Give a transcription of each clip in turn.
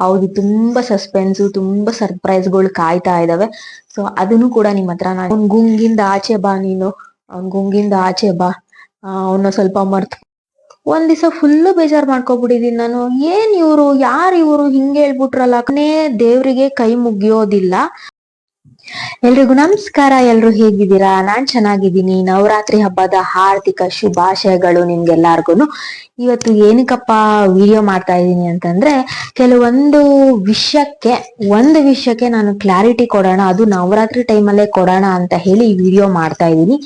ಹೌದು, ತುಂಬಾ ಸಸ್ಪೆನ್ಸ್ ತುಂಬಾ ಸರ್ಪ್ರೈಸ್ಗಳು ಕಾಯ್ತಾ ಇದಾವೆ. ಸೊ ಅದನ್ನು ಕೂಡ ನಿಮ್ಮ ಹತ್ರ ನಾನು ಅವ್ನ್ ಗುಂಗಿಂದ ಆಚೆ ಬಾ ನೀನು. ಅವ್ನ್ ಗುಂಗಿಂದ ಆಚೆ ಬಾ. ಅವನ್ನ ಸ್ವಲ್ಪ ಮರ್ತ್ ಒಂದ್ ದಿವಸ ಫುಲ್ ಬೇಜಾರ್ ಮಾಡ್ಕೊಬಿಟ್ಟಿದೀನಿ ನಾನು. ಏನ್ ಇವ್ರು? ಯಾರ್ ಇವ್ರು? ಹಿಂಗೆ ಹೇಳ್ಬಿಟ್ರಲ್ಲ. ಕನೇ ದೇವ್ರಿಗೆ ಕೈ ಮುಗಿಯೋದಿಲ್ಲ. ಎಲ್ರಿಗೂ ನಮಸ್ಕಾರ, ಎಲ್ರು ಹೇಗಿದ್ದೀರಾ? ನಾನ್ ಚೆನ್ನಾಗಿದ್ದೀನಿ. ನವರಾತ್ರಿ ಹಬ್ಬದ ಹಾರ್ದಿಕ ಶುಭಾಶಯಗಳು ನಿಮ್ಗೆಲ್ಲಾರ್ಗುನು. ಇವತ್ತು ಏನಕ್ಕಪ್ಪ ವಿಡಿಯೋ ಮಾಡ್ತಾ ಇದ್ದೀನಿ ಅಂತಂದ್ರೆ, ಕೆಲವೊಂದು ವಿಷಯಕ್ಕೆ, ಒಂದು ವಿಷಯಕ್ಕೆ ನಾನು ಕ್ಲಾರಿಟಿ ಕೊಡೋಣ, ಅದು ನವರಾತ್ರಿ ಟೈಮಲ್ಲೇ ಕೊಡೋಣ ಅಂತ ಹೇಳಿ ವಿಡಿಯೋ ಮಾಡ್ತಾ ಇದ್ದೀನಿ.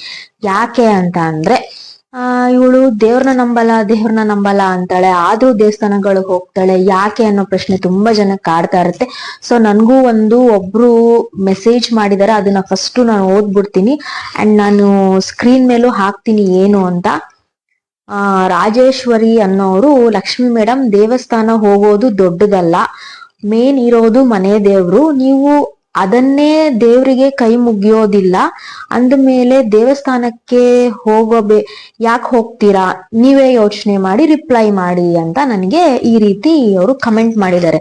ಯಾಕೆ ಅಂತ ಅಂದ್ರೆ ಆ, ಇವಳು ದೇವ್ರನ್ನ ನಂಬಲ್ಲ ದೇವ್ರನ್ನ ನಂಬಲ್ಲ ಅಂತಾಳೆ. ಆದ್ರೂ ದೇವಸ್ಥಾನಗಳಿಗೆ ಹೋಗ್ತಾಳೆ. ಯಾಕೆ ಅನ್ನೋ ಪ್ರಶ್ನೆ ತುಂಬಾ ಜನ ಕಾಡ್ತಾ ಇರುತ್ತೆ. ಸೊ ನನ್ಗೂ ಒಂದು ಒಬ್ರು ಮೆಸೇಜ್ ಮಾಡಿದಾರೆ. ಅದನ್ನ ಫಸ್ಟ್ ನಾನು ಓದ್ಬಿಡ್ತೀನಿ. ಅಂಡ್ ನಾನು ಸ್ಕ್ರೀನ್ ಮೇಲೂ ಹಾಕ್ತೀನಿ ಏನು ಅಂತ. ಆ, ರಾಜೇಶ್ವರಿ ಅನ್ನೋರು, ಲಕ್ಷ್ಮಿ ಮೇಡಮ್ ದೇವಸ್ಥಾನ ಹೋಗೋದು ದೊಡ್ಡದಲ್ಲ. ಮೇನ್ ಇರೋದು ಮನೆ ದೇವ್ರು. ನೀವು ಅದನ್ನೇ ದೇವರಿಗೆ ಕೈ ಮುಗಿಯೋದಿಲ್ಲ. ಅಂದ ಮೇಲೆ ದೇವಸ್ಥಾನಕ್ಕೆ ಹೋಗೋಬೇ, ಯಾಕೆ ಹೋಗ್ತೀರಾ? ನೀವೇ ಯೋಚನೆ ಮಾಡಿ ರಿಪ್ಲೈ ಮಾಡಿ ಅಂತ ನನಗೆ ಈ ರೀತಿ ಅವರು ಕಮೆಂಟ್ ಮಾಡಿದ್ದಾರೆ.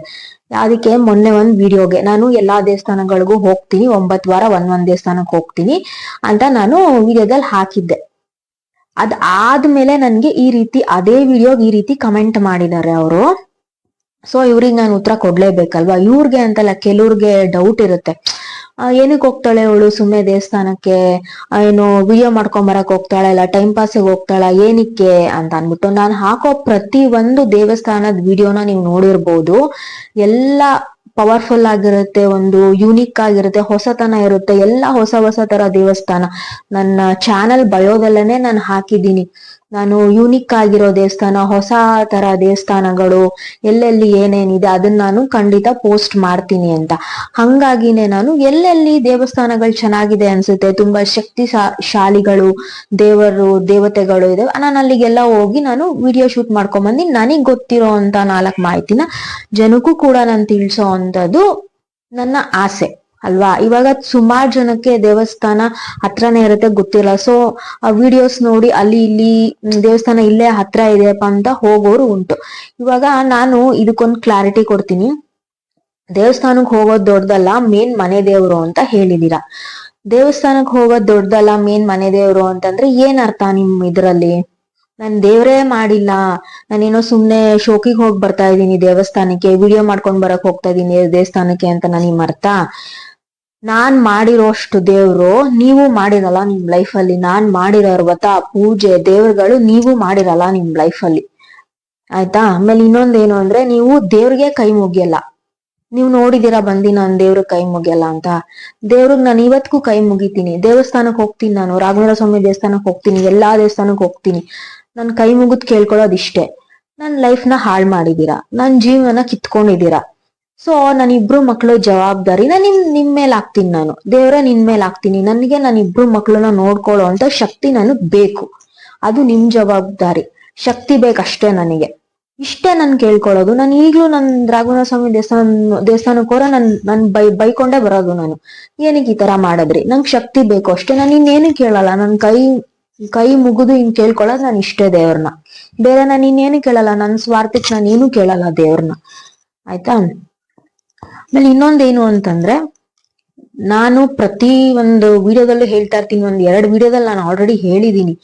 ಅದಕ್ಕೆ ಮೊನ್ನೆ ಒಂದ್ ವಿಡಿಯೋಗೆ ನಾನು ಎಲ್ಲಾ ದೇವಸ್ಥಾನಗಳಿಗೂ ಹೋಗ್ತೀನಿ, ಒಂಬತ್ತು ವಾರ ಒಂದ್ ಒಂದ್ ದೇವಸ್ಥಾನಕ್ಕೆ ಹೋಗ್ತೀನಿ ಅಂತ ನಾನು ವಿಡಿಯೋದಲ್ಲಿ ಹಾಕಿದ್ದೆ. ಅದ್ ಆದ್ಮೇಲೆ ನನ್ಗೆ ಈ ರೀತಿ, ಅದೇ ವಿಡಿಯೋಗೆ ಈ ರೀತಿ ಕಮೆಂಟ್ ಮಾಡಿದ್ದಾರೆ ಅವರು. ಸೊ ಇವ್ರಿಗೆ ನಾನು ಉತ್ತರ ಕೊಡ್ಲೇಬೇಕಲ್ವಾ? ಇವ್ರಿಗೆ ಅಂತಲ್ಲ ಕೆಲವ್ರಿಗೆ ಡೌಟ್ ಇರುತ್ತೆ. ಏನಕ್ಕೆ ಹೋಗ್ತಾಳೆ ಅವಳು ಸುಮ್ಮನೆ ದೇವಸ್ಥಾನಕ್ಕೆ? ಏನು ವಿಡಿಯೋ ಮಾಡ್ಕೊಂಡ್ ಬರಕ್ ಹೋಗ್ತಾಳೆ ಇಲ್ಲ ಟೈಮ್ ಪಾಸಿಗೆ ಹೋಗ್ತಾಳ, ಏನಕ್ಕೆ ಅಂತ ಅನ್ಬಿಟ್ಟು ನಾನು ಹಾಕೋ ಪ್ರತಿ ಒಂದು ದೇವಸ್ಥಾನದ ವಿಡಿಯೋನ ನೀವು ನೋಡಿರ್ಬೋದು. ಎಲ್ಲ ಪವರ್ಫುಲ್ ಆಗಿರುತ್ತೆ, ಒಂದು ಯೂನಿಕ್ ಆಗಿರುತ್ತೆ, ಹೊಸತನ ಇರುತ್ತೆ. ಎಲ್ಲ ಹೊಸ ಹೊಸ ತರ ದೇವಸ್ಥಾನ. ನನ್ನ ಚಾನಲ್ ಬಯೋದಲ್ಲೇನೆ ನಾನು ಹಾಕಿದ್ದೀನಿ. ನಾನು ಯೂನಿಕ್ ಆಗಿರೋ ದೇವಸ್ಥಾನ, ಹೊಸ ತರ ದೇವಸ್ಥಾನಗಳು, ಎಲ್ಲೆಲ್ಲಿ ಏನೇನಿದೆ ಅದನ್ನ ನಾನು ಖಂಡಿತ ಪೋಸ್ಟ್ ಮಾಡ್ತೀನಿ ಅಂತ. ಹಂಗಾಗಿನೇ ನಾನು ಎಲ್ಲೆಲ್ಲಿ ದೇವಸ್ಥಾನಗಳು ಚೆನ್ನಾಗಿದೆ ಅನ್ಸುತ್ತೆ, ತುಂಬಾ ಶಕ್ತಿ ಶಾಲಿಗಳು ದೇವರು, ದೇವತೆಗಳು ಇದೆ ನಾನು ಅಲ್ಲಿಗೆಲ್ಲ ಹೋಗಿ ನಾನು ವಿಡಿಯೋ ಶೂಟ್ ಮಾಡ್ಕೊಂಡ್ ನನಗ್ ಗೊತ್ತಿರೋ ಅಂತ ನಾಲ್ಕು ಮಾಹಿತಿನ ಜನಕ್ಕೂ ಕೂಡ ನಾನು ತಿಳಿಸೋ ಅಂತದ್ದು ನನ್ನ ಆಸೆ. ಅಲ್ವಾ? ಇವಾಗ ಸುಮಾರು ಜನಕ್ಕೆ ದೇವಸ್ಥಾನ ಹತ್ರನೇ ಇರುತ್ತೆ, ಗೊತ್ತಿಲ್ಲ. ಸೊ ಆ ವಿಡಿಯೋಸ್ ನೋಡಿ ಅಲ್ಲಿ ಇಲ್ಲಿ ದೇವಸ್ಥಾನ ಇಲ್ಲೇ ಹತ್ರ ಇದೆಯಪ್ಪ ಅಂತ ಹೋಗೋರು ಉಂಟು. ಇವಾಗ ನಾನು ಇದಕ್ಕೊಂದು ಕ್ಲಾರಿಟಿ ಕೊಡ್ತೀನಿ. ದೇವಸ್ಥಾನಕ್ಕೆ ಹೋಗೋದು ದೊಡ್ಡದಲ್ಲ ಮೇನ್ ಮನೆ ದೇವರು ಅಂತ ಹೇಳಿದೀರ. ದೇವಸ್ಥಾನಕ್ಕೆ ಹೋಗೋದು ದೊಡ್ಡದಲ್ಲ ಮೇನ್ ಮನೆ ದೇವರು ಅಂತಂದ್ರೆ ಏನ್ ಅರ್ಥ ನಿಮ್ ಇದರಲ್ಲಿ? ನಾನು ದೇವ್ರೇ ಮಾಡಿಲ್ಲ. ನಾನೇನೋ ಸುಮ್ನೆ ಶೋಕಿಗೆ ಹೋಗಿ ಬರ್ತಾ ಇದ್ದೀನಿ ದೇವಸ್ಥಾನಕ್ಕೆ ವಿಡಿಯೋ ಮಾಡ್ಕೊಂಡ್ ಬರಕ್ ಹೋಗ್ತಾ ಇದ್ದೀನಿ ದೇವಸ್ಥಾನಕ್ಕೆ ಅಂತ ನನಗೆ ಅರ್ಥ? ನಾನ್ ಮಾಡಿರೋಷ್ಟು ದೇವ್ರು ನೀವು ಮಾಡಿರಲ್ಲ ನಿಮ್ ಲೈಫಲ್ಲಿ ನಾನ್ ಮಾಡಿರೋ ವ್ರತ ಪೂಜೆ, ದೇವ್ರುಗಳು ನೀವು ಮಾಡಿರಲ್ಲ ನಿಮ್ ಲೈಫಲ್ಲಿ ಆಯ್ತಾ? ಆಮೇಲೆ ಇನ್ನೊಂದೇನು ಅಂದ್ರೆ ನೀವು ದೇವ್ರಿಗೆ ಕೈ ಮುಗಿಯಲ್ಲ. ನೀವು ನೋಡಿದೀರಾ ಬಂದಿ ನಾನು ದೇವ್ರ ಕೈ ಮುಗಿಯಲ್ಲ ಅಂತ? ದೇವ್ರಿಗೆ ನಾನು ಇವತ್ತಿಗೂ ಕೈ ಮುಗಿತೀನಿ. ದೇವಸ್ಥಾನಕ್ಕೆ ಹೋಗ್ತೀನಿ ನಾನು. ರಾಘವೇಂದ್ರ ಸ್ವಾಮಿ ದೇವಸ್ಥಾನಕ್ಕೆ ಹೋಗ್ತೀನಿ. ಎಲ್ಲಾ ದೇವಸ್ಥಾನಕ್ಕೆ ಹೋಗ್ತೀನಿ. ನನ್ ಕೈ ಮುಗಿದ್ ಕೇಳ್ಕೊಳ್ಳೋದಿಷ್ಟೇ ನನ್ನ ನನ್ ಲೈಫ್ನ ಹಾಳ್ ಮಾಡಿದೀರಾ ನನ್ ಜೀವನ ಕಿತ್ಕೊಂಡಿದೀರಾ ಸೊ ನನ್ ಇಬ್ರು ಮಕ್ಳು ಜವಾಬ್ದಾರಿ. ನಾನು ನಿಮ್ ನಿಮ್ ಮೇಲ್ ಹಾಕ್ತೀನಿ ನಾನು. ದೇವ್ರ ನಿನ್ ಮೇಲೆ ಹಾಕ್ತೀನಿ. ನನಗೆ ನನ್ ಇಬ್ರು ಮಕ್ಳನ್ನ ನೋಡ್ಕೊಳ್ಳೋ ಅಂತ ಶಕ್ತಿ ನನಗ್ ಬೇಕು. ಅದು ನಿಮ್ ಜವಾಬ್ದಾರಿ. ಶಕ್ತಿ ಬೇಕಷ್ಟೇ ನನಗೆ. ಇಷ್ಟೇ ನಾನು ಕೇಳ್ಕೊಳ್ಳೋದು. ನಾನು ಈಗ್ಲೂ ನನ್ ರಾಘವೇಂದ್ರ ಸ್ವಾಮಿ ದೇವಸ್ಥಾನ, ದೇವಸ್ಥಾನಕ್ಕೋರ ನನ್ ನನ್ ಬೈ, ಬೈಕೊಂಡೇ ಬರೋದು ನಾನು. ಏನಕ್ಕೆ ಈ ತರ ಮಾಡಿದ್ರಿ? ನಂಗ್ ಶಕ್ತಿ ಬೇಕು ಅಷ್ಟೇ. ನಾನು ಇನ್ನೇನು ಕೇಳಲ್ಲ. ನನ್ ಕೈ ಕೈ ಮುಗಿದು ಹಿಂಗ್ ಕೇಳ್ಕೊಳ್ಳೋದು ನಾನು ಇಷ್ಟೇ ದೇವ್ರನ್ನ. ಬೇರೆ ನಾನು ಇನ್ನೇನು ಕೇಳಲ್ಲ. ನನ್ ಸ್ವಾರ್ಥಕ್ಕೆ ನಾನು ಏನು ಕೇಳಲ್ಲ ದೇವ್ರನ್ನ. ಆಯ್ತಾ? ಆಮೇಲೆ ಇನ್ನೊಂದೇನು ಅಂತಂದ್ರೆ, ನಾನು ಪ್ರತಿ ಒಂದು ವಿಡಿಯೋದಲ್ಲೂ ಹೇಳ್ತಾ ಇರ್ತೀನಿ, ಒಂದ್ ಎರಡು ವಿಡಿಯೋದಲ್ಲಿ ನಾನು ಆಲ್ರೆಡಿ ಹೇಳಿದೀನಿ.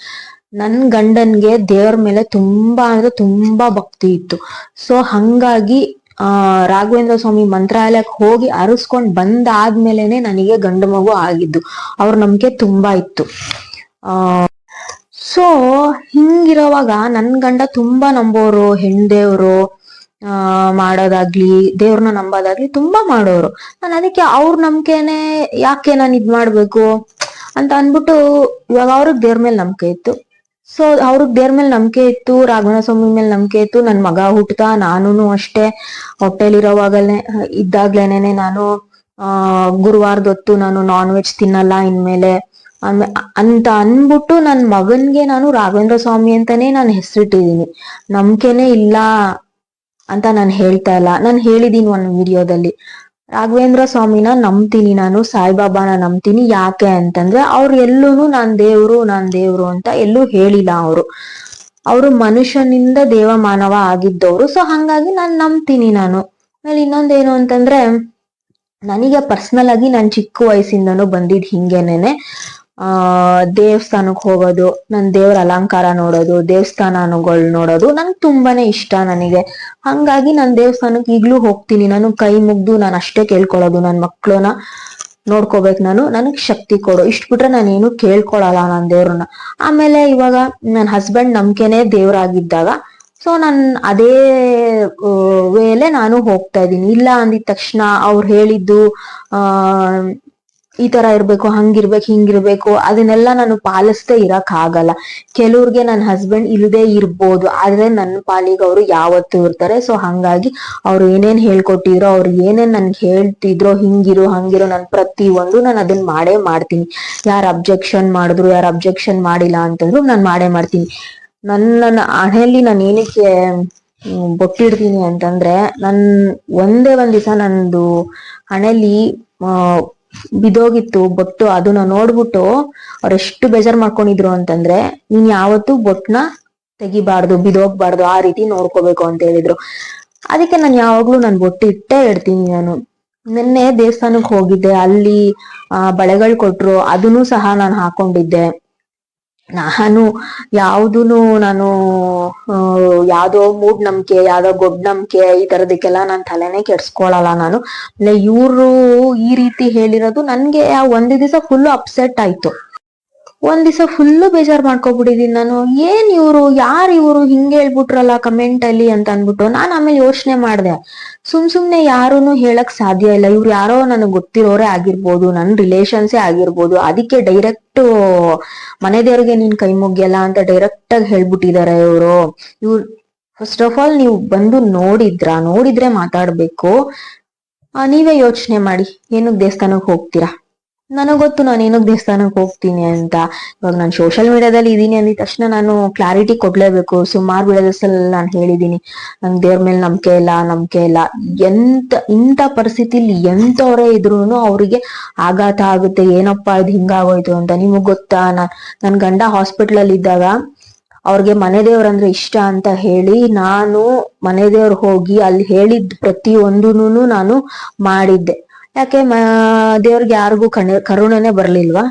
ನನ್ ಗಂಡನ್ಗೆ ದೇವರ ಮೇಲೆ ತುಂಬಾ ಅಂದ್ರೆ ತುಂಬಾ ಭಕ್ತಿ ಇತ್ತು. ಸೊ ಹಂಗಾಗಿ, ಆ, ರಾಘವೇಂದ್ರ ಸ್ವಾಮಿ ಮಂತ್ರಾಲಯಕ್ಕೆ ಹೋಗಿ ಅರಸ್ಕೊಂಡ್ ಬಂದಾದ್ಮೇಲೆನೆ ನನಗೆ ಗಂಡು ಮಗು ಆಗಿದ್ದು. ಅವ್ರ ನಂಬಿಕೆ ತುಂಬಾ ಇತ್ತು. ಆ ಸೊ ಹಿಂಗಿರೋವಾಗ ನನ್ ಗಂಡ ತುಂಬಾ ನಂಬೋರು ಹೆಣ್ ದೇವ್ರು ಆ, ಮಾಡೋದಾಗ್ಲಿ, ದೇವ್ರನ್ನ ನಂಬೋದಾಗ್ಲಿ ತುಂಬಾ ಮಾಡೋರು. ನಾನು ಅದಕ್ಕೆ ಅವ್ರ ನಂಬಿಕೆನೆ ಯಾಕೆ ನಾನು ಇದ್ ಮಾಡ್ಬೇಕು ಅಂತ ಅನ್ಬಿಟ್ಟು ಇವಾಗ ಅವ್ರಿಗೆ ದೇವ್ರ ಮೇಲೆ ನಂಬಿಕೆ ಇತ್ತು. ಸೊ ಅವ್ರಿಗೆ ದೇವ್ರ ಮೇಲೆ ನಂಬಿಕೆ ಇತ್ತು, ರಾಘವನ ಸ್ವಾಮಿ ಮೇಲೆ ನಂಬಿಕೆ ಇತ್ತು. ನನ್ ಮಗ ಹುಟ್ಟ ನಾನು ಅಷ್ಟೇ. ಹೊಟ್ಟೆಲಿರೋವಾಗಲೇ ಇದ್ದಾಗ್ಲೇನೆ ನಾನು, ಆ ಗುರುವಾರದೊತ್ತು ನಾನು ನಾನ್ ವೆಜ್ ತಿನ್ನಲ್ಲ ಇನ್ಮೇಲೆ. ಅಂತ ಅನ್ಬಿಟ್ಟು ನನ್ ಮಗನ್ಗೆ ನಾನು ರಾಘವೇಂದ್ರ ಸ್ವಾಮಿ ಅಂತಾನೆ ನಾನು ಹೆಸರಿಟ್ಟಿದೀನಿ. ನಂಬಿಕೆನೆ ಇಲ್ಲ. ಅಂತ ನಾನು ಹೇಳ್ತಾ ಇಲ್ಲ. ನಾನು ಹೇಳಿದೀನಿ ಒಂದು ವಿಡಿಯೋದಲ್ಲಿ. ರಾಘವೇಂದ್ರ ಸ್ವಾಮಿನ ನಂಬ್ತೀನಿ ನಾನು, ಸಾಯಿಬಾಬಾನ ನಂಬ್ತೀನಿ. ಯಾಕೆ ಅಂತಂದ್ರೆ ಅವ್ರು ಎಲ್ಲೂ ನಾನ್ ದೇವ್ರು ನಾನ್ ದೇವ್ರು ಅಂತ ಎಲ್ಲೂ ಹೇಳಿಲ್ಲ ಅವರು. ಅವರು ಮನುಷ್ಯನಿಂದ ದೇವ ಮಾನವ ಆಗಿದ್ದವ್ರು. ಸೊ ಹಂಗಾಗಿ ನಾನು ನಂಬ್ತೀನಿ ನಾನು. ಆಮೇಲೆ ಇನ್ನೊಂದೇನು ಅಂತಂದ್ರೆ, ನನಗೆ ಪರ್ಸನಲ್ ಆಗಿ ನಾನು ಚಿಕ್ಕ ವಯಸ್ಸಿಂದನು ಬಂದಿದ್ ಹಿಂಗೇನೇನೆ. ಆ ದೇವಸ್ಥಾನಕ್ ಹೋಗೋದು, ನನ್ ದೇವ್ರ ಅಲಂಕಾರ ನೋಡೋದು, ದೇವಸ್ಥಾನಗಳ್ ನೋಡೋದು ನಂಗೆ ತುಂಬಾನೇ ಇಷ್ಟ ನನಗೆ. ಹಂಗಾಗಿ ನಾನು ದೇವಸ್ಥಾನಕ್ಕೆ ಈಗ್ಲೂ ಹೋಗ್ತೀನಿ. ನಾನು ಕೈ ಮುಗ್ದು ನಾನು ಅಷ್ಟೇ ಕೇಳ್ಕೊಳ್ಳೋದು ನನ್ನ ಮಕ್ಳನ್ನ ನೋಡ್ಕೋಬೇಕು ನಾನು. ನನಗ್ ಶಕ್ತಿ ಕೊಡು. ಇಷ್ಟ ಬಿಟ್ರೆ ನಾನು ಏನು ಕೇಳ್ಕೊಳಲ್ಲ ನಾನು ದೇವ್ರನ್ನ. ಆಮೇಲೆ ಇವಾಗ ನನ್ ಹಸ್ಬೆಂಡ್ ನಂಬಿಕೆನೆ ದೇವ್ರಾಗಿದ್ದಾಗ ಸೊ ನನ್ ಅದೇ ವೇಲೆ ನಾನು ಹೋಗ್ತಾ ಇದ್ದೀನಿ. ಇಲ್ಲ ಅಂದಿದ ತಕ್ಷಣ ಅವ್ರು ಹೇಳಿದ್ದು, ಆ ಈ ತರ ಇರ್ಬೇಕು, ಹಂಗಿರ್ಬೇಕು, ಹಿಂಗಿರ್ಬೇಕು, ಅದನ್ನೆಲ್ಲ ನಾನು ಪಾಲಿಸ್ದೇ ಇರಕ್ ಆಗಲ್ಲ ಕೆಲವ್ರಿಗೆ ನನ್ನ ಹಸ್ಬೆಂಡ್ ಇಲ್ಲದೆ ಇರ್ಬೋದು, ಆದ್ರೆ ನನ್ನ ಪಾಲಿಗೆ ಅವರು ಯಾವತ್ತೂ ಇರ್ತಾರೆ. ಸೊ ಹಂಗಾಗಿ ಅವ್ರು ಏನೇನ್ ಹೇಳ್ಕೊಟ್ಟಿದ್ರು, ಅವ್ರು ಏನೇನ್ ನನ್ಗೆ ಹೇಳ್ತಿದ್ರು, ಹಿಂಗಿರು, ಹಂಗಿರು, ನನ್ ಪ್ರತಿ ಒಂದು ನಾನು ಅದನ್ನ ಮಾಡೇ ಮಾಡ್ತೀನಿ. ಯಾರು ಅಬ್ಜೆಕ್ಷನ್ ಮಾಡಿದ್ರು, ಯಾರು ಅಬ್ಜೆಕ್ಷನ್ ಮಾಡಿಲ್ಲ ಅಂತಂದ್ರು ನಾನು ಮಾಡೇ ಮಾಡ್ತೀನಿ. ನನ್ನ ಹಣೆಯಲ್ಲಿ ನಾನು ಏನಕ್ಕೆ ಬೊಟ್ಟಿಡ್ತೀನಿ ಅಂತಂದ್ರೆ, ನನ್ ಒಂದೇ ಒಂದ್ ದಿವಸ ನಂದು ಹಣೆಯಲ್ಲಿ ಬಿದೋಗಿತ್ತು ಬೊಟ್ಟು ಅದನ್ನ ನೋಡ್ಬಿಟ್ಟು ಅವ್ರ ಎಷ್ಟು ಬೇಜಾರ್ ಮಾಡ್ಕೊಂಡಿದ್ರು ಅಂತಂದ್ರೆ, ನೀನ್ ಯಾವತ್ತೂ ಬೊಟ್ನ ತೆಗಿಬಾರ್ದು ಬಿದೋಗ್ಬಾರ್ದು ಆ ರೀತಿ ನೋಡ್ಕೋಬೇಕು ಅಂತ ಹೇಳಿದ್ರು. ಅದಕ್ಕೆ ನಾನು ಯಾವಾಗ್ಲೂ ನನ್ ಬೊಟ್ಟು ಇಟ್ಟೇ ಇಡ್ತೀನಿ ನಾನು. ನಿನ್ನೆ ದೇವಸ್ಥಾನಕ್ ಹೋಗಿದ್ದೆ, ಅಲ್ಲಿ, ಆ, ಬಳೆಗಳು ಕೊಟ್ರು, ಅದನ್ನು ಸಹ ನಾನು ಹಾಕೊಂಡಿದ್ದೆ. ನಾನು ಯಾವ್ದು ನಾನು ಯಾವ್ದೋ ಮೂಡ್ ನಂಬಿಕೆ, ಯಾವ್ದೋ ಗೊಡ್ ನಂಬಿಕೆ, ಈ ತರದಕ್ಕೆಲ್ಲ ನಾನ್ ತಲೆನೇ ಕೆಡ್ಸ್ಕೊಳಲ್ಲ ನಾನು. ಇವ್ರು ಈ ರೀತಿ ಹೇಳಿರೋದು ನನ್ಗೆ ಒಂದ್ ದಿವಸ ಫುಲ್ ಅಪ್ಸೆಟ್ ಆಯ್ತು. ಒಂದ್ ದಿವಸ ಫುಲ್ಲು ಬೇಜಾರ್ ಮಾಡ್ಕೊಬಿಟ್ಟಿದೀನಿ ನಾನು. ಏನ್ ಇವ್ರು, ಯಾರು ಇವ್ರು ಹಿಂಗೆ ಹೇಳ್ಬಿಟ್ರಲ್ಲ ಕಮೆಂಟ್ ಅಲ್ಲಿ ಅಂತ ಅನ್ಬಿಟ್ಟು ನಾನ್ ಆಮೇಲೆ ಯೋಚನೆ ಮಾಡ್ದೆ. ಸುಮ್ ಸುಮ್ನೆ ಯಾರುನು ಹೇಳಕ್ ಸಾಧ್ಯ ಇಲ್ಲ. ಇವ್ರು ಯಾರೋ ನನಗ್ ಗೊತ್ತಿರೋರೇ ಆಗಿರ್ಬೋದು, ನನ್ ರಿಲೇಷನ್ಸೇ ಆಗಿರ್ಬೋದು. ಅದಕ್ಕೆ ಡೈರೆಕ್ಟ್ ಮನೆ ದೇವ್ರಿಗೆ ನೀನ್ ಕೈ ಮುಗಿಯಲ್ಲ ಅಂತ ಡೈರೆಕ್ಟ್ ಆಗಿ ಹೇಳ್ಬಿಟ್ಟಿದಾರೆ ಇವ್ರು. ಇವ್ರು ಫಸ್ಟ್ ಆಫ್ ಆಲ್ ನೀವು ಬಂದು ನೋಡಿದ್ರ, ನೋಡಿದ್ರೆ ಮಾತಾಡ್ಬೇಕು. ನೀವೇ ಯೋಚನೆ ಮಾಡಿ. ಏನು ದೇವಸ್ಥಾನಕ್ ಹೋಗ್ತೀರಾ? ನನಗ್ ಗೊತ್ತು ನಾನು ಏನಕ್ಕೆ ದೇವಸ್ಥಾನಕ್ಕೆ ಹೋಗ್ತೀನಿ ಅಂತ. ಇವಾಗ ನಾನು ಸೋಷಿಯಲ್ ಮೀಡಿಯಾದಲ್ಲಿ ಇದೀನಿ ಅಂದಿದ ತಕ್ಷಣ ನಾನು ಕ್ಲಾರಿಟಿ ಕೊಡ್ಲೇಬೇಕು. ಸುಮಾರು ವಿಡಿಯೋಸಲ್ಲಿ ನಾನು ಹೇಳಿದೀನಿ. ನಂಗೆ ದೇವ್ರ ಮೇಲೆ ನಂಬಿಕೆ ಇಲ್ಲ ನಂಬಿಕೆ ಇಲ್ಲ. ಎಂತ, ಇಂಥ ಪರಿಸ್ಥಿತಿಲಿ ಎಂತವರೇ ಇದ್ರು ಅವರಿಗೆ ಆಘಾತ ಆಗುತ್ತೆ. ಏನಪ್ಪಾ ಇದು ಹಿಂಗಾಗೋಯ್ತು ಅಂತ. ನಿಮಗೆ ಗೊತ್ತಾ? ನಾನ್ ನನ್ ಗಂಡ ಹಾಸ್ಪಿಟಲ್ ಅಲ್ಲಿ ಇದ್ದಾಗ ಅವ್ರಿಗೆ ಮನೆ ದೇವ್ರಂದ್ರೆ ಇಷ್ಟ ಅಂತ ಹೇಳಿ ನಾನು ಮನೆ ದೇವ್ರ ಹೋಗಿ ಅಲ್ಲಿ ಹೇಳಿದ್ ಪ್ರತಿ ಒಂದೂನು ನಾನು ಮಾಡಿದ್ದೆ. ಯಾಕೆ ದೇವ್ರಿಗೆ ಯಾರಿಗೂ ಕಣ್ಣ, ಕರುಣನೆ ಬರ್ಲಿಲ್ವಾ?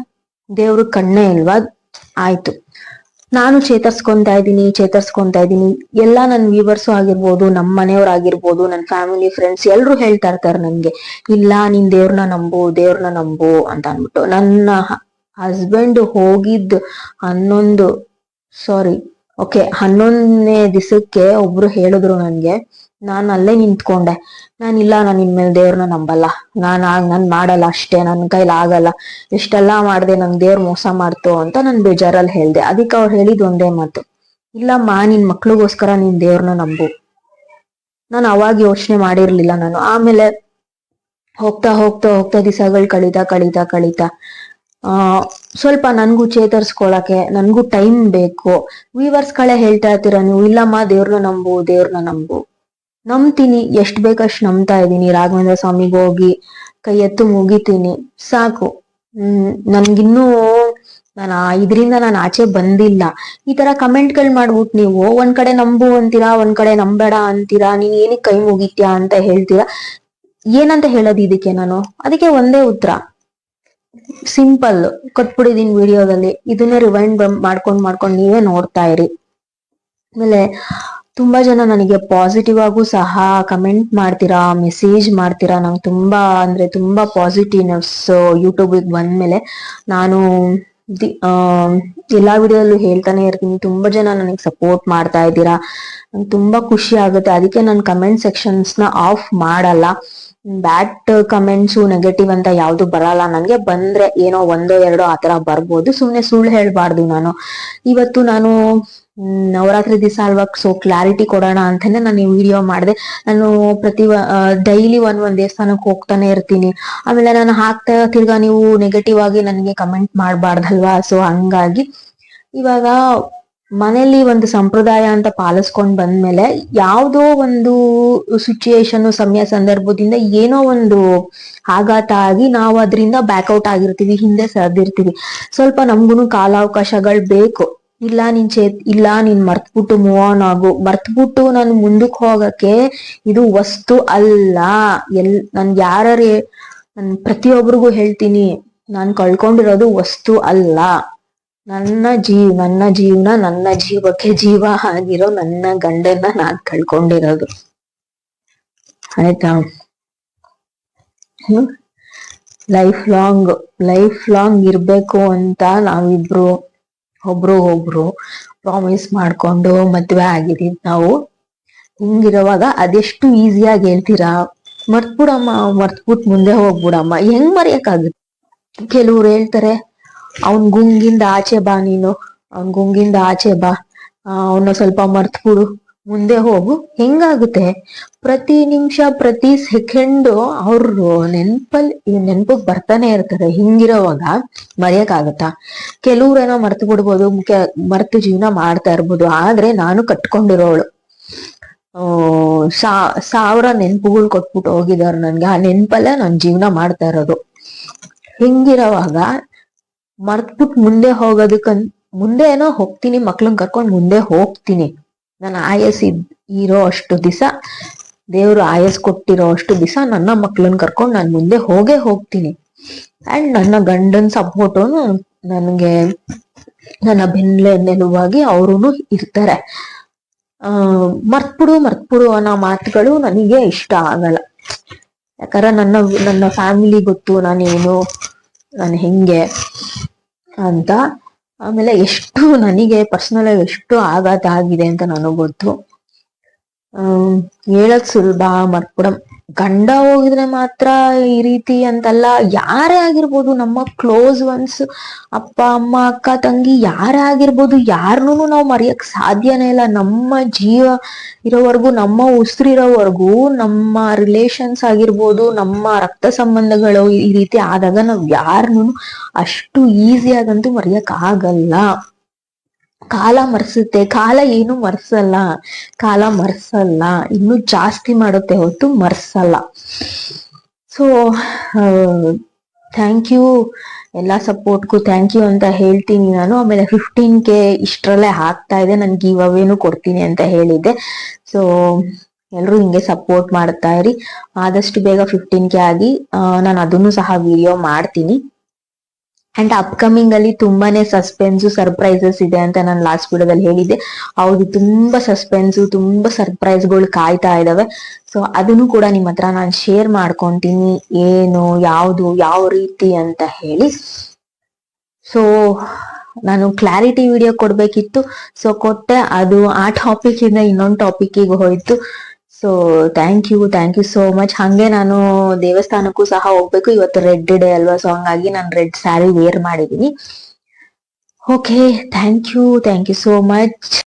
ದೇವ್ರ ಕಣ್ಣೇ ಇಲ್ವಾ? ಆಯ್ತು. ನಾನು ಚೇತರ್ಸ್ಕೊಂತಾ ಇದ್ದೀನಿ ಚೇತರ್ಸ್ಕೊಂತಾ ಇದ್ದೀನಿ. ಎಲ್ಲಾ ನನ್ ವ್ಯೂವರ್ಸು ಆಗಿರ್ಬೋದು ನಮ್ಮ ಮನೆಯವ್ರ ಆಗಿರ್ಬೋದು, ನನ್ ಫ್ಯಾಮಿಲಿ ಫ್ರೆಂಡ್ಸ್ ಎಲ್ಲರೂ ಹೇಳ್ತಾ ಇರ್ತಾರೆ ನನ್ಗೆ, ಇಲ್ಲ, ನೀನ್ ದೇವ್ರನ್ನ ನಂಬು ದೇವ್ರನ್ನ ನಂಬು ಅಂತ ಅನ್ಬಿಟ್ಟು ನನ್ನ ಹಸ್ಬೆಂಡ್ ಹೋಗಿದ್ದು ಹನ್ನೊಂದು ಸಾರಿ ಓಕೆ ಹನ್ನೊಂದನೇ ದಿವಸಕ್ಕೆ ಒಬ್ರು ಹೇಳಿದ್ರು ನನ್ಗೆ ನಾನ್ ಅಲ್ಲೇ ನಿಂತ್ಕೊಂಡೆ. ನಾನ್ ಇಲ್ಲ ನಾನ್ ಇನ್ಮೇಲೆ ದೇವ್ರನ್ನ ನಂಬಲ್ಲ. ನಾನ್ ಆಗ, ನಾನ್ ಮಾಡಲ್ಲ ಅಷ್ಟೇ, ನನ್ ಕೈಲಿ ಆಗಲ್ಲ. ಎಷ್ಟೆಲ್ಲಾ ಮಾಡ್ದೆ ನನ್ ದೇವ್ರ ಮೋಸ ಮಾಡ್ತು ಅಂತ ನಾನು ಬೇಜಾರಲ್ಲಿ ಹೇಳ್ದೆ. ಅದಕ್ಕೆ ಅವ್ರು ಹೇಳಿದ್ ಒಂದೇ ಮಾತು. ಇಲ್ಲಮ್ಮ, ನಿನ್ ಮಕ್ಳಿಗೋಸ್ಕರ ನೀನ್ ದೇವ್ರನ್ನ ನಂಬು. ನಾನು ಅವಾಗ ಯೋಚನೆ ಮಾಡಿರ್ಲಿಲ್ಲ ನಾನು. ಆಮೇಲೆ ಹೋಗ್ತಾ ಹೋಗ್ತಾ ಹೋಗ್ತಾ ದಿವಸಗಳು ಕಳೀತಾ ಕಳೀತಾ ಕಳೀತಾ. ಆ, ಸ್ವಲ್ಪ ನನ್ಗೂ ಚೇತರಿಸ್ಕೊಳಕ್ಕೆ, ನನ್ಗೂ ಟೈಮ್ ಬೇಕು. ವೀವರ್ಸ್ ಗಳೇ ಹೇಳ್ತಾ ಇರ್ತೀರ ನೀವು, ಇಲ್ಲಮ್ಮ ದೇವ್ರನ್ನ ನಂಬು ದೇವ್ರನ್ನ ನಂಬು. ನಂಬ್ತೀನಿ ಎಷ್ಟ್ ಬೇಕಷ್ಟು ನಂಬ್ತಾ ಇದ್ದೀನಿ. ರಾಘವೇಂದ್ರ ಸ್ವಾಮಿಗೆ ಹೋಗಿ ಕೈ ಎತ್ತು ಮುಗಿತೀನಿ. ಸಾಕು. ಹ್ಮ್, ನನ್ಗಿನ್ನೂ ನಾನು ಇದರಿಂದ ನಾನು ಆಚೆ ಬಂದಿಲ್ಲ. ಈ ತರ ಕಮೆಂಟ್ಗಳು ಮಾಡ್ಬಿಟ್ಟು ನೀವು, ಒಂದ್ ಕಡೆ ನಂಬು ಅಂತೀರಾ, ಒಂದ್ ಕಡೆ ನಂಬೇಡ ಅಂತೀರಾ, ನೀನ್ ಏನಕ್ಕೆ ಕೈ ಮುಗಿತ್ಯಾ ಅಂತ ಹೇಳ್ತೀರಾ? ಏನಂತ ಹೇಳೋದು ಇದಕ್ಕೆ ನಾನು? ಅದಕ್ಕೆ ಒಂದೇ ಉತ್ತರ. ಸಿಂಪಲ್. ಕೊಟ್ಬಿಡಿದೀನಿ ವಿಡಿಯೋದಲ್ಲಿ. ಇದನ್ನೇ ರಿವೈಂಡ್ ಮಾಡ್ಕೊಂಡ್ ಮಾಡ್ಕೊಂಡು ನೀವೇ ನೋಡ್ತಾ ಇರಿ. ಆಮೇಲೆ ತುಂಬಾ ಜನ ನನಗೆ ಪಾಸಿಟಿವ್ ಆಗೂ ಸಹ ಕಮೆಂಟ್ ಮಾಡ್ತೀರಾ ಮೆಸೇಜ್ ಮಾಡ್ತೀರಾ. ನಂಗೆ ತುಂಬಾ ಅಂದ್ರೆ ತುಂಬಾ ಪಾಸಿಟಿವ್ನೆಸ್ ಯೂಟ್ಯೂಬ್ ಬಂದ್ಮೇಲೆ ನಾನು ಎಲ್ಲಾ ವಿಡಿಯೋಲ್ಲೂ ಹೇಳ್ತಾನೆ ಇರ್ತೀನಿ. ತುಂಬಾ ಜನ ನನಗೆ ಸಪೋರ್ಟ್ ಮಾಡ್ತಾ ಇದ್ದೀರಾ. ನಂಗೆ ತುಂಬಾ ಖುಷಿ ಆಗುತ್ತೆ. ಅದಕ್ಕೆ ನಾನು ಕಮೆಂಟ್ ಸೆಕ್ಷನ್ಸ್ನ ಆಫ್ ಮಾಡಲ್ಲ. ಬ್ಯಾಡ್ ಕಮೆಂಟ್ಸು ನೆಗೆಟಿವ್ ಅಂತ ಯಾವ್ದು ಬರಲ್ಲ. ನನ್ಗೆ ಬಂದ್ರೆ ಏನೋ ಒಂದೋ ಎರಡೋ ಆತರ ಬರ್ಬೋದು. ಸುಮ್ನೆ ಸುಳ್ಳು ಹೇಳ್ಬಾರ್ದು ನಾನು. ಇವತ್ತು ನಾನು ನವರಾತ್ರಿ ದಿವಸ ಅಲ್ವಾ ಸೊ ಕ್ಲಾರಿಟಿ ಕೊಡೋಣ ಅಂತಾನೆ ನಾನು ಈ ವಿಡಿಯೋ ಮಾಡಿದೆ. ನಾನು ಪ್ರತಿ ಡೈಲಿ ಒಂದ್ ಒಂದ್ ದೇವಸ್ಥಾನಕ್ಕೆ ಹೋಗ್ತಾನೆ ಇರ್ತೀನಿ. ಆಮೇಲೆ ನಾನು ಹಾಕ್ತಾ ತಿರ್ಗಾ ನೀವು ನೆಗೆಟಿವ್ ಆಗಿ ನನಗೆ ಕಮೆಂಟ್ ಮಾಡಬಾರ್ದಲ್ವಾ? ಸೊ ಹಂಗಾಗಿ ಇವಾಗ ಮನೆಯಲ್ಲಿ ಒಂದು ಸಂಪ್ರದಾಯ ಅಂತ ಪಾಲಿಸ್ಕೊಂಡ್ ಬಂದ್ಮೇಲೆ ಯಾವುದೋ ಒಂದು ಸಿಚುಯೇಷನ್ ಸಮಯ, ಸಂದರ್ಭದಿಂದ ಏನೋ ಒಂದು ಆಘಾತ ಆಗಿ ನಾವು ಅದರಿಂದ ಬ್ಯಾಕ್ಔಟ್ ಆಗಿರ್ತೀವಿ, ಹಿಂದೆ ಸರ್ದಿರ್ತೀವಿ. ಸ್ವಲ್ಪ ನಮ್ಗುನು ಕಾಲಾವಕಾಶಗಳು ಬೇಕು. ಇಲ್ಲ ನಿನ್ ಚೇತ್ ಇಲ್ಲ ನೀನ್ ಮರ್ತ್ಬಿಟ್ಟು ಮೂವ್ ಆನ್ ಆಗು. ಮರ್ತ್ಬಿಟ್ಟು ನಾನು ಮುಂದಕ್ಕೆ ಹೋಗಕ್ಕೆ ಇದು ವಸ್ತು ಅಲ್ಲ. ಎಲ್, ನನ್ ಯಾರೇ ನನ್ ಪ್ರತಿಯೊಬ್ಬರಿಗೂ ಹೇಳ್ತೀನಿ, ನಾನ್ ಕಳ್ಕೊಂಡಿರೋದು ವಸ್ತು ಅಲ್ಲ. ನನ್ನ ಜೀವ, ನನ್ನ ಜೀವನ, ನನ್ನ ಜೀವಕ್ಕೆ ಜೀವ ಆಗಿರೋ ನನ್ನ ಗಂಡನ್ನ ನಾನ್ ಕಳ್ಕೊಂಡಿರೋದು. ಆಯ್ತಾ? ಲೈಫ್ ಲಾಂಗ್ ಲೈಫ್ ಲಾಂಗ್ ಇರ್ಬೇಕು ಅಂತ ನಾವಿಬ್ರು, ಒಬ್ರು ಒಬ್ರು ಪ್ರಾಮಿಸ್ ಮಾಡ್ಕೊಂಡು ಮದ್ವೆ ಆಗಿದೀವಿ ನಾವು. ಹಿಂಗಿರುವಾಗ ಅದೆಷ್ಟು ಈಸಿಯಾಗಿ ಹೇಳ್ತೀರಾ? ಮರ್ತ್ಬಿಡಮ್ಮ, ಮರ್ತ್ಬಿಟ್ ಮುಂದೆ ಹೋಗ್ಬಿಡಮ್ಮ. ಹೆಂಗ್ ಮರೆಯಕ್ಕಾಗುತ್ತೆ? ಕೆಲವ್ರು ಹೇಳ್ತಾರೆ ಅವನ್ ಗುಂಗಿಂದ ಆಚೆ ಬಾ ನೀನು. ಅವನ್ ಗುಂಗಿಂದ ಆಚೆ ಬಾ. ಅವನ್ನ ಸ್ವಲ್ಪ ಮರ್ತ್ಬಿಡು. ಮುಂದೆ ಹೋಗು. ಹೆಂಗಾಗುತ್ತೆ? ಪ್ರತಿ ನಿಮಿಷ, ಪ್ರತಿ ಸೆಕೆಂಡು ಅವ್ರು ನೆನ್ಪಲ್ಲಿ ನೆನ್ಪಗ್ ಬರ್ತಾನೆ ಇರ್ತಾರೆ. ಹಿಂಗಿರೋವಾಗ ಮರೆಯಕ್ಕಾಗತ್ತಾ? ಕೆಲವ್ರೇನೋ ಮರ್ತು ಬಿಡ್ಬೋದು ಮರ್ತು ಜೀವನ ಮಾಡ್ತಾ ಇರ್ಬೋದು. ಆದ್ರೆ ನಾನು ಕಟ್ಕೊಂಡಿರೋಳು. ಸಾ, ಸಾವಿರ ನೆನ್ಪುಗಳು ಕೊಟ್ಬಿಟ್ಟು ಹೋಗಿದಾರೆ ನನ್ಗೆ. ಆ ನೆನ್ಪಲ್ಲೇ ನಾನು ಜೀವನ ಮಾಡ್ತಾ ಇರೋದು. ಹಿಂಗಿರೋವಾಗ ಮರ್ತ್ಬಿಟ್ಟು ಮುಂದೆ ಹೋಗೋದಕ್ಕನ್ ಮುಂದೆ ಏನೋ ಹೋಗ್ತೀನಿ ಮಕ್ಳನ್ನ ಕರ್ಕೊಂಡು ಮುಂದೆ ಹೋಗ್ತೀನಿ. ನನ್ನ ಆಯಸ್ ಇದ್ ಇರೋ ಅಷ್ಟು ದಿವಸ ದೇವ್ರು ಆಯಸ್ ಕೊಟ್ಟಿರೋ ಅಷ್ಟು ದಿವಸ ನನ್ನ ಮಕ್ಳನ್ನ ಕರ್ಕೊಂಡು ನಾನು ಮುಂದೆ ಹೋಗೇ ಹೋಗ್ತೀನಿ. ಅಂಡ್ ನನ್ನ ಗಂಡನ್ ಸಪೋರ್ಟೂನು ನನ್ಗೆ ನನ್ನ ಬೆನ್ಲೆ ನೆಲುವಾಗಿ ಅವ್ರು ಇರ್ತಾರೆ. ಆ, ಮರ್ತ್ಬಿಡು ಮರ್ತ್ಬಿಡು ಅನ್ನೋ ಮಾತುಗಳು ನನಗೆ ಇಷ್ಟ ಆಗಲ್ಲ. ಯಾಕಂದ್ರೆ ನನ್ನ ನನ್ನ ಫ್ಯಾಮಿಲಿ ಗೊತ್ತು, ನಾನೇನು ನಾನು ಹೆಂಗೆ ಅಂತ. ಆಮೇಲೆ ಎಷ್ಟು ನನಗೆ ಪರ್ಸನಲ್ ಆಗಿ ಎಷ್ಟು ಆಘಾತ ಆಗಿದೆ ಅಂತ ನನಗ್ ಗೊತ್ತು. ಹೇಳಕ್ ಸುಲಭ ಮರ್ಪುಡ ಗಂಡ ಹೋಗಿದ್ರೆ ಮಾತ್ರ ಈ ರೀತಿ ಅಂತಲ್ಲ. ಯಾರೇ ಆಗಿರ್ಬೋದು, ನಮ್ಮ ಕ್ಲೋಸ್ ಒನ್ಸ್ ಅಪ್ಪ, ಅಮ್ಮ, ಅಕ್ಕ, ತಂಗಿ ಯಾರೇ ಆಗಿರ್ಬೋದು, ಯಾರನ್ನೂ ನಾವು ಮರೆಯಕ್ ಸಾಧ್ಯನೇ ಇಲ್ಲ. ನಮ್ಮ ಜೀವ ಇರೋವರೆಗೂ, ನಮ್ಮ ಉಸಿರಿರೋವರೆಗೂ ನಮ್ಮ ರಿಲೇಷನ್ಸ್ ಆಗಿರ್ಬೋದು, ನಮ್ಮ ರಕ್ತ ಸಂಬಂಧಗಳು ಈ ರೀತಿ ಆದಾಗ ನಾವು ಯಾರನ್ನೂ ಅಷ್ಟು ಈಸಿಯಾಗಂತೂ ಮರೆಯಕ್ ಆಗಲ್ಲ. ಕಾಲ ಮರ್ಸುತ್ತೆ. ಕಾಲ ಏನು ಮರೆಸಲ್ಲ. ಕಾಲ ಮರ್ಸಲ್ಲ. ಇನ್ನು ಜಾಸ್ತಿ ಮಾಡುತ್ತೆ ಹೊತ್ತು ಮರ್ಸಲ್ಲ. ಸೊ ಥ್ಯಾಂಕ್ ಯು ಎಲ್ಲ ಸಪೋರ್ಟ್ಗೂ ಥ್ಯಾಂಕ್ ಯು ಅಂತ ಹೇಳ್ತೀನಿ ನಾನು. ಆಮೇಲೆ ಫಿಫ್ಟೀನ್ ಕೆ ಇಷ್ಟರಲ್ಲೇ ಆಗ್ತಾ ಇದೆ. ನನ್ಗೆ ಗಿವ್ ಕೊಡ್ತೀನಿ ಅಂತ ಹೇಳಿದ್ದೆ. ಸೊ ಎಲ್ರು ಹಿಂಗೆ ಸಪೋರ್ಟ್ ಮಾಡ್ತಾ ಇರಿ. ಆದಷ್ಟು ಬೇಗ ಫಿಫ್ಟೀನ್ ಕೆ ಆಗಿ ನಾನು ಅದನ್ನು ಸಹ ವಿಡಿಯೋ ಮಾಡ್ತೀನಿ. ಅಂಡ್ ಅಪ್ಕಮಿಂಗ್ ಅಲ್ಲಿ ತುಂಬಾನೇ ಸಸ್ಪೆನ್ಸ್ ಸರ್ಪ್ರೈಸಸ್ ಇದೆ ಅಂತ ನಾನು ಲಾಸ್ಟ್ ವಿಡಿಯೋದಲ್ಲಿ ಹೇಳಿದ್ದೆ. ಹೌದು, ತುಂಬಾ ಸಸ್ಪೆನ್ಸ್ ತುಂಬಾ ಸರ್ಪ್ರೈಸ್ಗಳು ಕಾಯ್ತಾ ಇದಾವೆ. ಸೊ ಅದನ್ನು ಕೂಡ ನಿಮ್ಮ ಹತ್ರ ನಾನು ಶೇರ್ ಮಾಡ್ಕೊಂತೀನಿ. ಏನು, ಯಾವುದು, ಯಾವ ರೀತಿ ಅಂತ ಹೇಳಿ. ಸೊ ನಾನು ಕ್ಲಾರಿಟಿ ವಿಡಿಯೋ ಕೊಡ್ಬೇಕಿತ್ತು. ಸೊ ಕೊಟ್ಟೆ. ಅದು ಆ ಟಾಪಿಕ್ ಇಂದ ಇನ್ನೊಂದು ಟಾಪಿಕ್ಗೆ ಹೋಯ್ತು. So thank you thank you so much ಹಂಗೆ ನಾನು ದೇವಸ್ಥಾನಕ್ಕೂ ಸಹ ಹೋಗ್ಬೇಕು. ಇವತ್ತು ರೆಡ್ ಡೇ ಅಲ್ವಾ ಸೊ ಹಂಗಾಗಿ ನಾನು ರೆಡ್ ಸ್ಯಾರಿ ವೇರ್ ಮಾಡಿದೀನಿ. Okay thank you thank you so much